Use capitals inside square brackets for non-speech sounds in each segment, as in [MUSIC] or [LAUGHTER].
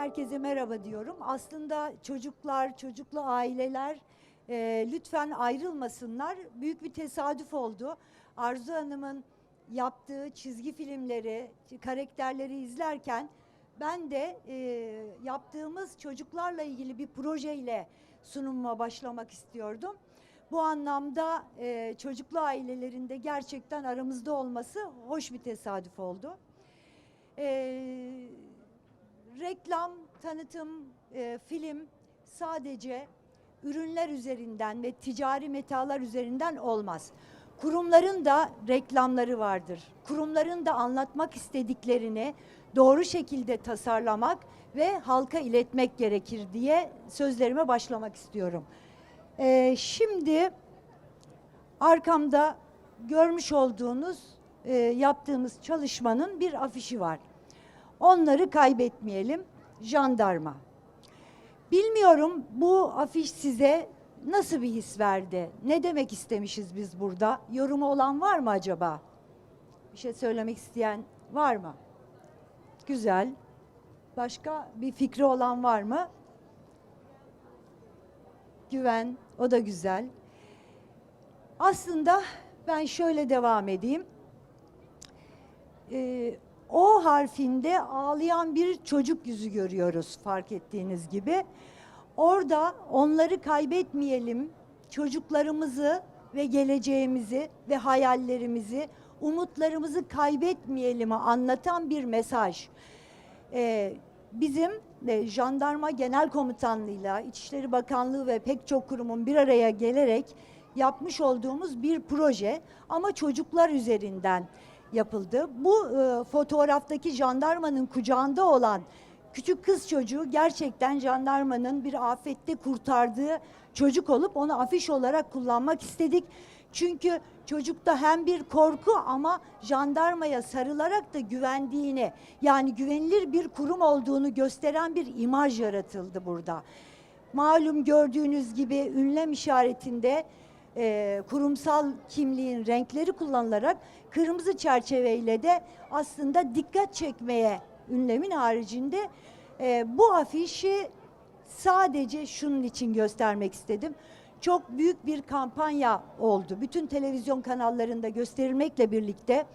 Herkese merhaba diyorum. Aslında çocuklar, çocuklu aileler e, lütfen ayrılmasınlar. Büyük bir tesadüf oldu. Arzu Hanım'ın yaptığı çizgi filmleri, karakterleri izlerken ben de e, yaptığımız çocuklarla ilgili bir projeyle sunumuma başlamak istiyordum. Bu anlamda e, çocuklu ailelerinde gerçekten aramızda olması hoş bir tesadüf oldu. Eee reklam, tanıtım, e, film sadece ürünler üzerinden ve ticari metalar üzerinden olmaz. Kurumların da reklamları vardır. Kurumların da anlatmak istediklerini doğru şekilde tasarlamak ve halka iletmek gerekir diye sözlerime başlamak istiyorum. E, şimdi arkamda görmüş olduğunuz e, yaptığımız çalışmanın bir afişi var. Onları kaybetmeyelim. Jandarma. Bilmiyorum bu afiş size nasıl bir his verdi? Ne demek istemişiz biz burada? Yorumu olan var mı acaba? Bir şey söylemek isteyen var mı? Güzel. Başka bir fikri olan var mı? Güven, o da güzel. Aslında ben şöyle devam edeyim. Ee, o harfinde ağlayan bir çocuk yüzü görüyoruz fark ettiğiniz gibi. Orada onları kaybetmeyelim, çocuklarımızı ve geleceğimizi ve hayallerimizi, umutlarımızı kaybetmeyelim anlatan bir mesaj. Ee, bizim e, Jandarma Genel Komutanlığı'yla İçişleri Bakanlığı ve pek çok kurumun bir araya gelerek yapmış olduğumuz bir proje ama çocuklar üzerinden yapıldı. Bu e, fotoğraftaki jandarmanın kucağında olan küçük kız çocuğu gerçekten jandarmanın bir afette kurtardığı çocuk olup onu afiş olarak kullanmak istedik. Çünkü çocukta hem bir korku ama jandarmaya sarılarak da güvendiğini yani güvenilir bir kurum olduğunu gösteren bir imaj yaratıldı burada. Malum gördüğünüz gibi ünlem işaretinde e, kurumsal kimliğin renkleri kullanılarak kırmızı çerçeveyle de aslında dikkat çekmeye ünlemin haricinde e, bu afişi sadece şunun için göstermek istedim. Çok büyük bir kampanya oldu. Bütün televizyon kanallarında gösterilmekle birlikte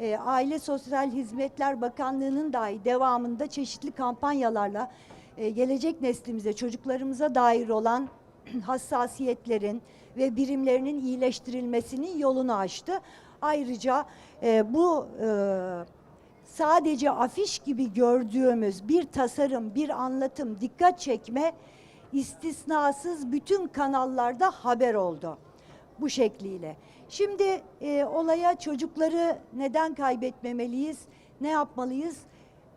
e, Aile Sosyal Hizmetler Bakanlığı'nın dahi devamında çeşitli kampanyalarla e, gelecek neslimize, çocuklarımıza dair olan [CLEARS THROAT] hassasiyetlerin ve birimlerinin iyileştirilmesinin yolunu açtı. Ayrıca e, bu e, sadece afiş gibi gördüğümüz bir tasarım, bir anlatım, dikkat çekme istisnasız bütün kanallarda haber oldu bu şekliyle. Şimdi e, olaya çocukları neden kaybetmemeliyiz, ne yapmalıyız?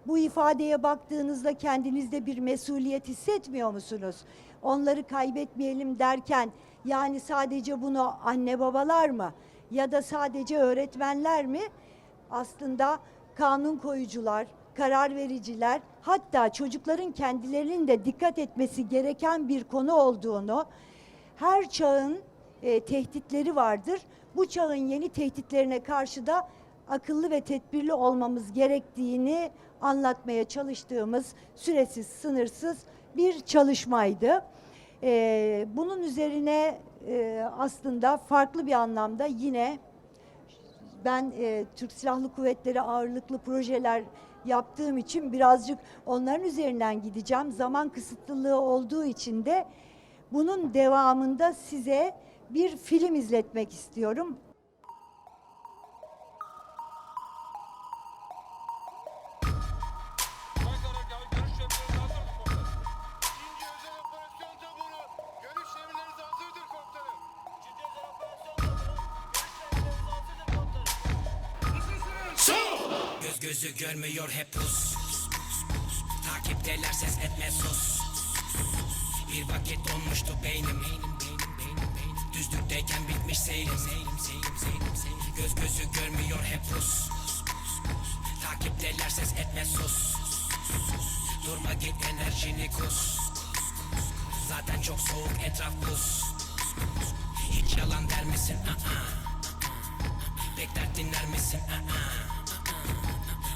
Bu ifadeye baktığınızda kendinizde bir mesuliyet hissetmiyor musunuz? Onları kaybetmeyelim derken yani sadece bunu anne babalar mı ya da sadece öğretmenler mi? Aslında kanun koyucular, karar vericiler hatta çocukların kendilerinin de dikkat etmesi gereken bir konu olduğunu her çağın e, tehditleri vardır. Bu çağın yeni tehditlerine karşı da akıllı ve tedbirli olmamız gerektiğini anlatmaya çalıştığımız süresiz, sınırsız bir çalışmaydı. Ee, bunun üzerine e, aslında farklı bir anlamda yine ben e, Türk Silahlı Kuvvetleri ağırlıklı projeler yaptığım için birazcık onların üzerinden gideceğim. Zaman kısıtlılığı olduğu için de bunun devamında size bir film izletmek istiyorum. Görmüyor hep pus Takipteler ses etme sus Bir vakit donmuştu beynim Düzlükteyken bitmiş seyrim Göz gözü görmüyor hep pus Takipteler ses etme sus Durma git enerjini kus Zaten çok soğuk etraf buz Hiç yalan der misin? Aa. Bekler dinler misin? Aa.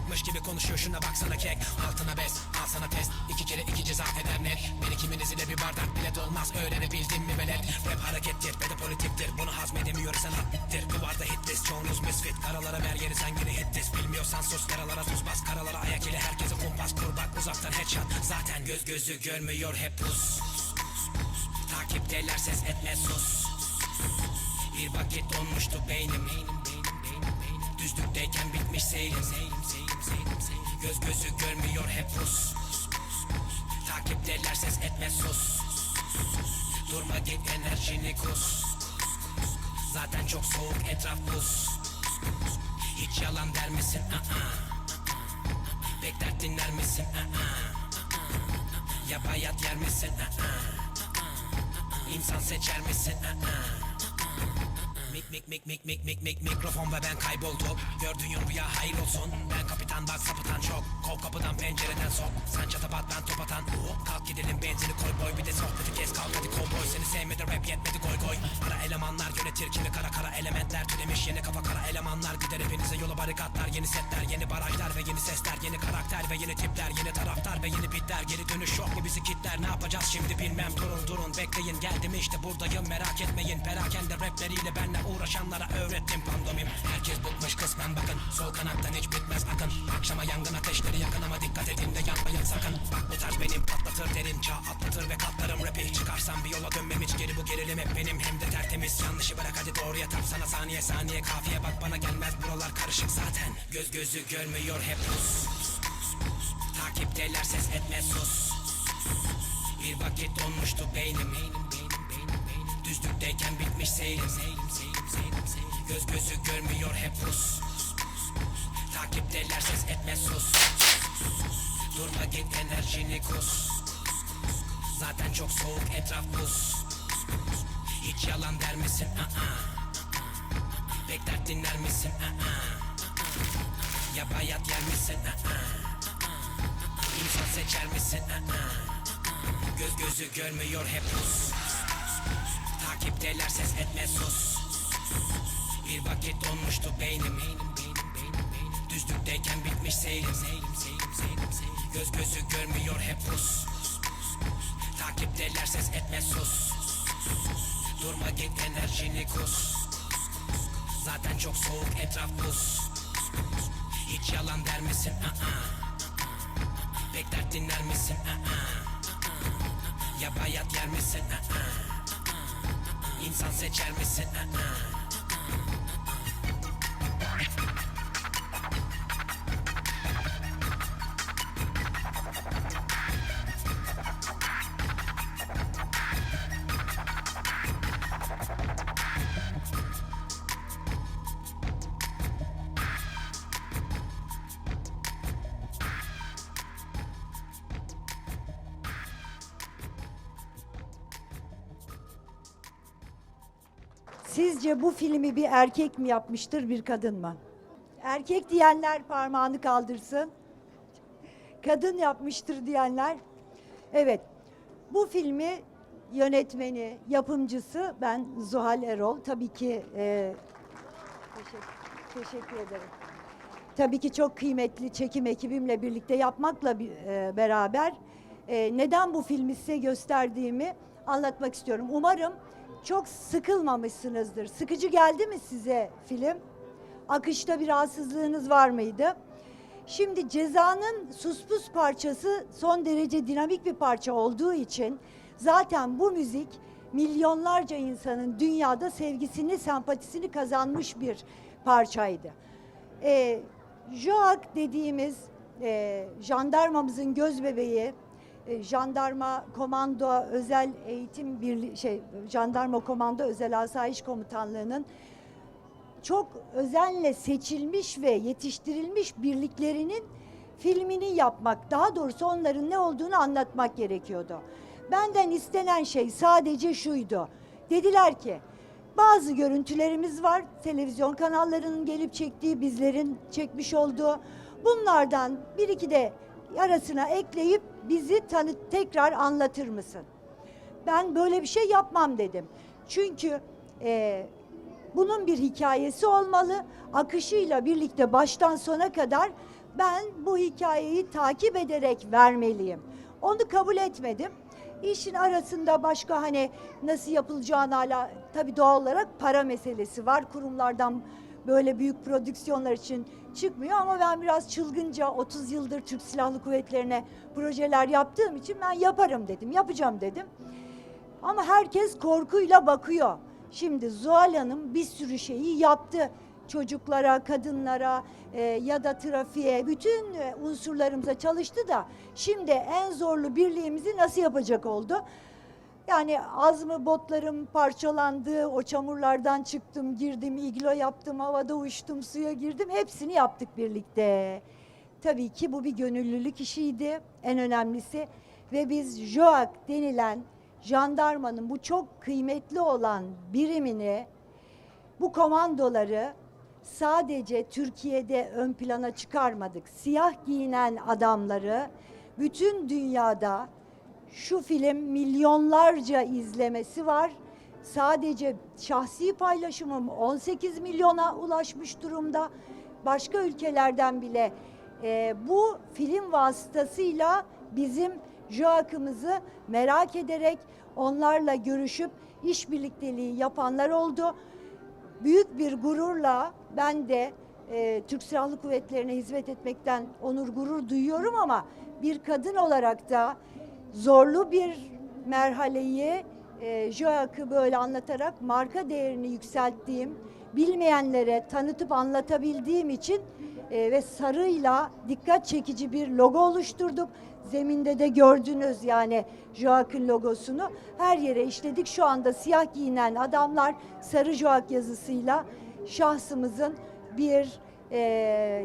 anlayacakmış gibi konuşuyor şuna baksana kek. Altına bes al sana test. İki kere iki ceza eder net. Beni kiminiz ile bir bardak bile dolmaz. Öğrenebildin mi velet? Rap harekettir ve de politiktir. Bunu hazmedemiyorsan hattir Duvarda hitlis çoğunuz misfit. Karalara ver yeri sen yine hitlis Bilmiyorsan sus karalara tuz bas. Karalara ayak ile herkese kumpas. Kur bak uzaktan headshot. Zaten göz gözü görmüyor hep pus. Takipteler ses etme sus. Bir vakit donmuştu beynim. Düzlükteyken bitmiş seyrim Göz gözü görmüyor hep pus Takipteler ses etme sus Durma git enerjini kus Zaten çok soğuk etraf buz Hiç yalan der misin? Aa. Bekler dinler misin? Aa. Ya bayat yer misin? Aa. İnsan seçer misin? Aa. Mik mik mik mik mik mik mik mikrofon ve ben kayboldum Gördüğün rüya hayır olsun Ben kapitan bak sapıtan çok. Kov kapıdan pencereden sok. Sen çatapat ben top atan. Kalk gidelim benzini koy boy. Bir de sohbeti kes kalk hadi kovboy. Seni sevmedi rap yetmedi koy koy. Ara elemanlar yönetir kimi kara kara elementler Türemiş yeni kafa kara elemanlar Gider hepinize. Yola barikatlar Yeni setler yeni barajlar ve yeni sesler Yeni karakter ve yeni tipler Yeni taraftar ve yeni bitler. Geri dönüş yok mu bizi kitler? Ne yapacağız şimdi bilmem. Durun durun bekleyin. Geldim işte buradayım. Merak etmeyin. Perakende rapleriyle benle uğraşanlara öğrettim pandomim. Herkes bıkmış kısmen bakın. Sol kanattan hiç bitmez akın Akşama yangın ateşleri yakın ama dikkat edin de yanmayın sakın. Bak bu tarz benim patlatır derin çağ atlatır ve katlarım. Rapi Çıkarsam bir yola dönmem hiç geri bu gerilim hep benim. Hem de tertemiz. Yanlışı bırak hadi doğruya tap sana saniye saniye. Kafiye bak bana gelmez. Buralar karışık zaten. Göz gözü görmüyor hep. Pus Takipteler ses etme sus. Bir vakit donmuştu beynim. Düzlükteyken bitmiş seyrim. Göz gözü görmüyor hep. pus Takipteler ses etme sus Durma git enerjini kus Zaten çok soğuk etraf buz Hiç yalan der misin? Aa. Bekler dinler misin? Aa. Ya bayat yer misin? Aa. İnsan seçer misin? Aa. Göz gözü görmüyor hep pus Takipteler ses etme sus Bir vakit donmuştu beynim Düzlükteyken bitmiş seyrim Göz gözü görmüyor hep pus Takipteler ses etme sus Durma git enerjini kus Zaten çok soğuk etraf buz Hiç yalan der misin? Aa. Bekler dinler misin? Aa. Ya bayat yer misin? Aa. İnsan seçer misin? Aa. Sizce bu filmi bir erkek mi yapmıştır, bir kadın mı? Erkek diyenler parmağını kaldırsın. Kadın yapmıştır diyenler. Evet. Bu filmi yönetmeni, yapımcısı ben Zuhal Erol. Tabii ki e, teşekkür, teşekkür ederim. Tabii ki çok kıymetli çekim ekibimle birlikte yapmakla e, beraber e, neden bu filmi size gösterdiğimi anlatmak istiyorum. Umarım çok sıkılmamışsınızdır. Sıkıcı geldi mi size film? Akışta bir rahatsızlığınız var mıydı? Şimdi Ceza'nın Suspus parçası son derece dinamik bir parça olduğu için zaten bu müzik milyonlarca insanın dünyada sevgisini, sempatisini kazanmış bir parçaydı. E, JOAK dediğimiz e, jandarmamızın göz bebeği, jandarma komando özel eğitim birliği şey jandarma komando özel asayiş komutanlığının çok özenle seçilmiş ve yetiştirilmiş birliklerinin filmini yapmak, daha doğrusu onların ne olduğunu anlatmak gerekiyordu. Benden istenen şey sadece şuydu. Dediler ki bazı görüntülerimiz var. Televizyon kanallarının gelip çektiği, bizlerin çekmiş olduğu. Bunlardan bir iki de arasına ekleyip bizi tanı tekrar anlatır mısın? Ben böyle bir şey yapmam dedim. Çünkü e, bunun bir hikayesi olmalı. Akışıyla birlikte baştan sona kadar ben bu hikayeyi takip ederek vermeliyim. Onu kabul etmedim. İşin arasında başka hani nasıl yapılacağını hala tabii doğal olarak para meselesi var. Kurumlardan böyle büyük prodüksiyonlar için çıkmıyor ama ben biraz çılgınca 30 yıldır Türk Silahlı Kuvvetleri'ne projeler yaptığım için ben yaparım dedim, yapacağım dedim. Ama herkes korkuyla bakıyor. Şimdi Zuhal Hanım bir sürü şeyi yaptı. Çocuklara, kadınlara e, ya da trafiğe, bütün e, unsurlarımıza çalıştı da şimdi en zorlu birliğimizi nasıl yapacak oldu? Yani az mı botlarım parçalandı, o çamurlardan çıktım, girdim, iglo yaptım, havada uçtum, suya girdim. Hepsini yaptık birlikte. Tabii ki bu bir gönüllülük işiydi en önemlisi. Ve biz JOAK denilen jandarmanın bu çok kıymetli olan birimini, bu komandoları sadece Türkiye'de ön plana çıkarmadık. Siyah giyinen adamları bütün dünyada şu film milyonlarca izlemesi var. Sadece şahsi paylaşımım 18 milyona ulaşmış durumda. Başka ülkelerden bile e, bu film vasıtasıyla bizim JOAK'ımızı merak ederek onlarla görüşüp iş yapanlar oldu. Büyük bir gururla ben de e, Türk Silahlı Kuvvetleri'ne hizmet etmekten onur gurur duyuyorum ama bir kadın olarak da zorlu bir merhaleyi e, JOAK'ı böyle anlatarak marka değerini yükselttiğim, bilmeyenlere tanıtıp anlatabildiğim için e, ve sarıyla dikkat çekici bir logo oluşturduk. Zeminde de gördünüz yani JOAK'ın logosunu. Her yere işledik. Şu anda siyah giyinen adamlar sarı JOAK yazısıyla şahsımızın bir e,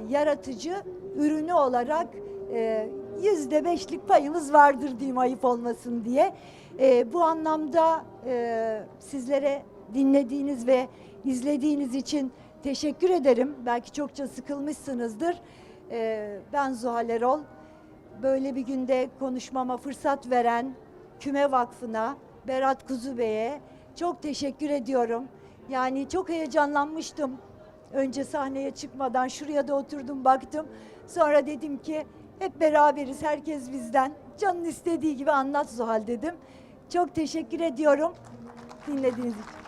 yaratıcı ürünü olarak e, yüzde beşlik payımız vardır diyeyim ayıp olmasın diye. E, bu anlamda e, sizlere dinlediğiniz ve izlediğiniz için teşekkür ederim. Belki çokça sıkılmışsınızdır. E, ben Zuhal Erol. Böyle bir günde konuşmama fırsat veren Küme Vakfı'na, Berat Kuzu Bey'e çok teşekkür ediyorum. Yani çok heyecanlanmıştım. Önce sahneye çıkmadan şuraya da oturdum baktım. Sonra dedim ki hep beraberiz herkes bizden. Canın istediği gibi anlat Zuhal dedim. Çok teşekkür ediyorum dinlediğiniz için.